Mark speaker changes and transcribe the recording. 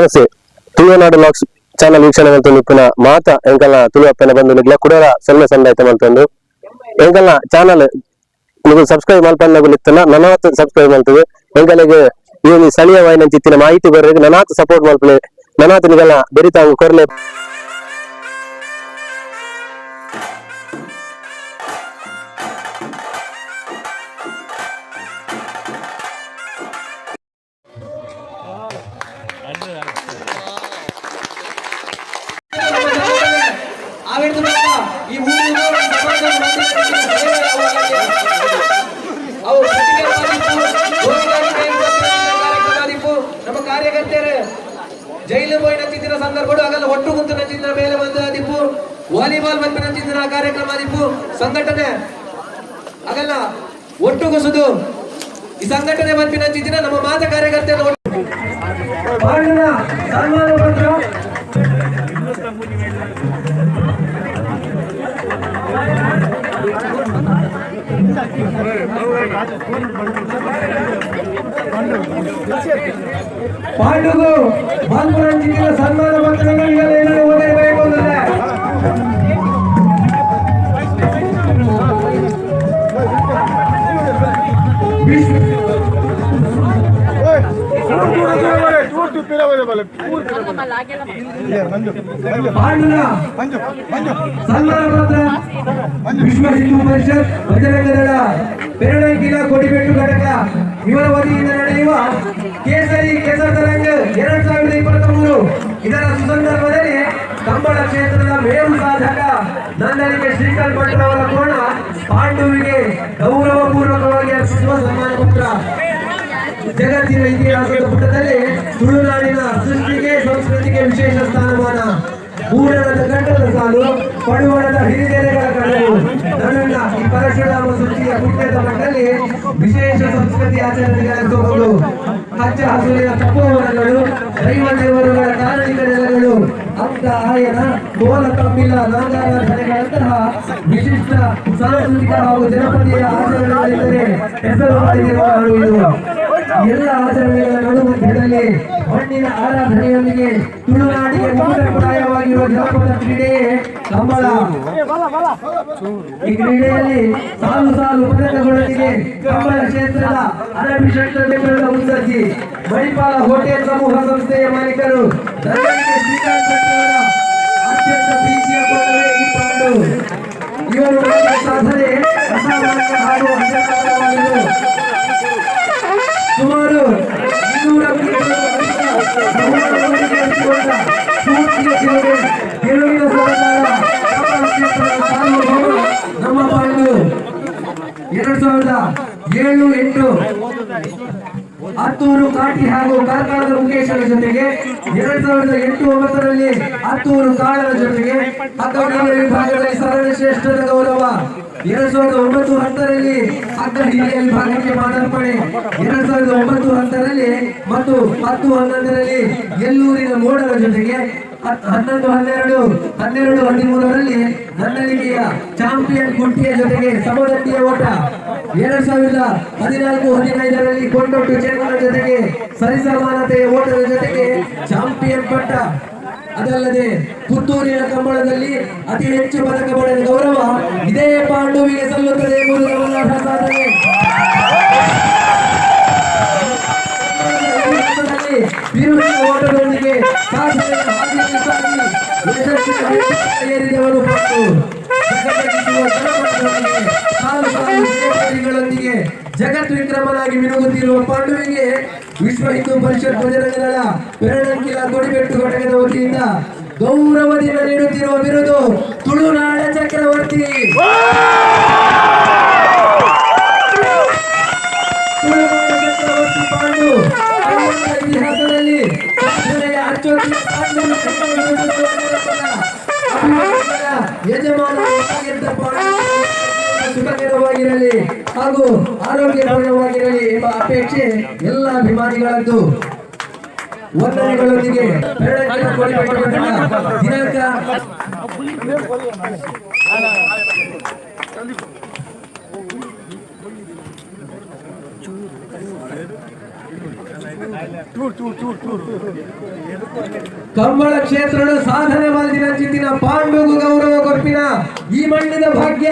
Speaker 1: ನಮಸ್ತೆ Tulunadu LOX channel ವೀಕ್ಷಣೆ ಮಾಡ್ಕೊಂಡು ನಿಪ್ಪುನ ಮಾತ ಎಂಕಲ್ನ ತುಳು ಅಪ್ಪನ ಬಂದು ನಿಗ್ಲ ಸಣ್ಣ ಸಂದಾಯ್ತ ಮಾಡ್ತಂದು ಎಂಕಲ್ನ ಚಾನಲ್ ನಿಮಗೆ ಸಬ್ಸ್ಕ್ರೈಬ್ ಮಲ್ಪನ್ನ ನನಾತ್ ಸಬ್ಸ್ಕ್ರೈಬ್ ಮಾಡ್ತದೆ ಎಂಕಲಿಗೆ ಈ ಸ್ಥಳೀಯವಾಯಿನ ಚಿತ್ತಿನ ಮಾಹಿತಿ ಬರೋರಿಗೆ ನನಾತ್ ಸಪೋರ್ಟ್ ಮಾಡ್ಕೊಳ್ಳಿ. ನನಾತ್ ನಿಗಲ್ಲ ಬೆರಿತಾವು ಕೊರ್ಲೆ.
Speaker 2: ಸಂದರ್ಭಗಳು ಆಗಲ್ಲ ಒಟ್ಟು ಕುಂತು ನಂಚಿದ್ದಿನ ಮೇಲೆ ಬಂದು ದಿಪ್ಪು ವಾಲಿಬಾಲ್ ಬಂದು ನಂಚಿದ್ದಿನ ಕಾರ್ಯಕ್ರಮ ದಿಪ್ಪು ಸಂಘಟನೆ ಆಗಲ್ಲ ಒಟ್ಟು ಕುಸುದು ಈ ಸಂಘಟನೆ ಬಂದು ನಂಚಿದ್ದಿನ ನಮ್ಮ ಮಾತ ಕಾರ್ಯಕರ್ತೆ ಸನ್ಮಾನ ಪತ್ರ ಪಾಂಡುಗು ಬಾಲ್ಪುರ ಜಿಲ್ಲೆಯ ಸನ್ಮಾನ ಪತ್ರಗಳು ಈಗಲೇ ಓದಿರಬೇಕು ಅಂದ್ರೆ ಪಾಂಡುನ ಸನ್ಮಾನ ಮಂಜು ವಿಶ್ವ ಹಿಂದೂ ಪರಿಷತ್ ಭಜರಂಗದಳ ಪೆರಡಂಕಿಲ ಕೊಡಿಬೆಟ್ಟು ಘಟಕ ಇವರ ವತಿಯಿಂದ ನಡೆಯುವ ಕೇಸರಿ ಕೇಸರ ತರಂಗ ಎರಡ್ ಸಾವಿರದ ಇಪ್ಪತ್ತ್ ಮೂರು ಇದರ ಸುಸಂದರ್ಭದಲ್ಲಿ ಕಂಬಳ ಕ್ಷೇತ್ರದ ಮೇರು ಸಾಧಕ ನಂದನಿಗೆ ಶ್ರೀಕಾಂತ್ ಭಟ್ರವರ ಕೋಣ ಪಾಂಡುವಿಗೆ ಗೌರವ ಪೂರ್ವಕವಾಗಿ ಅರ್ಪಿಸುವ ಸನ್ಮಾನ ಪುತ್ರ. ಜಗತ್ತಿನ ಇತಿಹಾಸದ ಪುಟದಲ್ಲಿ ತುಳುನಾಡಿನ ಸೃಷ್ಟಿಗೆ ಸಂಸ್ಕೃತಿಗೆ ವಿಶೇಷ ಸ್ಥಾನಮಾನ. ಮೂಡಣದ ಗಂಟದ ಸಾಲು ಪಡುವಣದ ಹಿರಿದೆರೆಗಳ ಕಡಲು ನನ್ನನ್ನ ಈ ಪರಶುರಾಮ ಸೃಷ್ಟಿಯ ಪುಣ್ಯದ ಮಟ್ಟದಲ್ಲಿ ವಿಶೇಷ ಸಂಸ್ಕೃತಿ ಆಚರಣೆಗೆ ಸೊಬಗು ಹಚ್ಚ ಹಸುರಿನ ತಪ್ಪುವನಗಳು ದೈವ ದೇವರುಗಳ ಕಾರಣಿಕ ನೆಲೆಗಳು. ಅಂತ ಆಯನ ಕೋಲ ನಾಗಾರಾಧನೆಗಳಂತಹ ವಿಶಿಷ್ಟ ಸಾಂಸ್ಕೃತಿಕ ಹಾಗೂ ಜನಪದೀಯ ಆಚರಣೆಗಳಿದ್ದರೆ ಹೆಸರು ಮಾಡಿರುವ ಎಲ್ಲ ಆಚರಣೆಗಳ ನಡುಮಧ್ಯದಲ್ಲಿ ಮಣ್ಣಿನ ಆರಾಧನೆಯೊಂದಿಗೆ ತುಳುನಾಡಿಗೆ ಮೂಲಪ್ರಾಯವಾಗಿರುವ ಜನಪದ ಕ್ರೀಡೆಯೇ ಕಂಬಳ. ಈ ಕ್ರೀಡೆಯಲ್ಲಿ ಸಾಲು ಸಾಲು ಪದಕಗಳೊಂದಿಗೆ ಕಂಬಳ ಕ್ಷೇತ್ರದ ಅನಭಿಷಕ್ತ ಕ್ಷೇತ್ರದ ಮುಂದರ್ಜಿ ಮಣಿಪಾಲ ಹೋಟೆಲ್ ಸಮೂಹ ಸಂಸ್ಥೆಯ ಮಾಲೀಕರು ಶ್ರೀಕಾಂತ್ ಎರಡ್ ಸಾವಿರದ ಏಳು, ಎಂಟು. ಹತ್ತೂರು ಕಾಟಿ ಹಾಗೂ ಕಾರ್ಕಳದ ಮುಖೇಶರ ಜೊತೆಗೆ ಎರಡ್ ಸಾವಿರದ ಎಂಟು, ಒಂಬತ್ತರಲ್ಲಿ ಹತ್ತೂರು ಕಾಳರ ಜೊತೆಗೆ ವಿಭಾಗದಲ್ಲಿ ಸರಳ ಶ್ರೇಷ್ಠರ ಗೌರವ. ಎರಡ್ ಸಾವಿರದ ಒಂಬತ್ತು ಹತ್ತರಲ್ಲಿ ಅಗ್ಗ ಹಿರಿಯ ವಿಭಾಗಕ್ಕೆ ಮಾದರ್ಪಣೆ ಎರಡ್ ಸಾವಿರದ ಒಂಬತ್ತು ಹತ್ತರಲ್ಲಿ ಮತ್ತು ಹತ್ತು ಹನ್ನೊಂದರಲ್ಲಿ ಎಲ್ಲೂರಿನ ಮೋಡರ ಜೊತೆಗೆ ಹನ್ನೊಂದು, ಹನ್ನೆರಡು ಹನ್ನೆರಡು, ಹದಿಮೂರರಲ್ಲಿ ನನ್ನಲ್ಲಿಯ ಚಾಂಪಿಯನ್ ಕುಂಟಿಯ ಜೊತೆಗೆ ಸಮದಟ್ಟಿಯ ಎರಡ್ ಸಾವಿರದ ಹದಿನಾಲ್ಕು, ಹದಿನೈದರಲ್ಲಿ ಕೊಂಡೊಟ್ಟು ಚೇತನ ಜೊತೆಗೆ ಸರಿಸಮಾನತೆಯ ಓಟದ ಜೊತೆಗೆ ಚಾಂಪಿಯನ್ ಪಟ್ಟ. ಅದಲ್ಲದೆ ಪುತ್ತೂರಿನ ಕಂಬಳದಲ್ಲಿ ಅತಿ ಹೆಚ್ಚು ಪದಕ ಪಡೆದ ಗೌರವ ಇದೇ ಪಾಂಡುವಿಗೆ ಸಲ್ಲುತ್ತದೆ ಎಂಬುದು ಸಾಧನೆ. ಓಟದೊಂದಿಗೆ ಮತ್ತು ಜಗತ್ ವಿಕ್ರಮನಾಗಿ ಮಿನುಗುತ್ತಿರುವ ಪಾಂಡುವಿಗೆ ವಿಶ್ವ ಹಿಂದೂ ಪರಿಷತ್ ಬಜರಂಗದಳ ಬೆರಳಂಕಿಲ ತೊಡಿಬೆಟ್ಟು ಘಟಕದ ವತಿಯಿಂದ ಗೌರವದಿಂದ ನೀಡುತ್ತಿರುವ ಬಿರುದು ತುಳುನಾಡ ಚಕ್ರವರ್ತಿ. ಸುಖಕರವಾಗಿರಲಿ ಹಾಗೂ ಆರೋಗ್ಯಪೂರ್ಣವಾಗಿರಲಿ ಎಂಬ ಅಪೇಕ್ಷೆ ಎಲ್ಲ ಅಭಿಮಾನಿಗಳದ್ದು. ವಂದನೆಗಳೊಂದಿಗೆ ದಿನಾಂಕ. कंबल क्षेत्र साधने चीन पांडु गौरव को मंडद भाग्य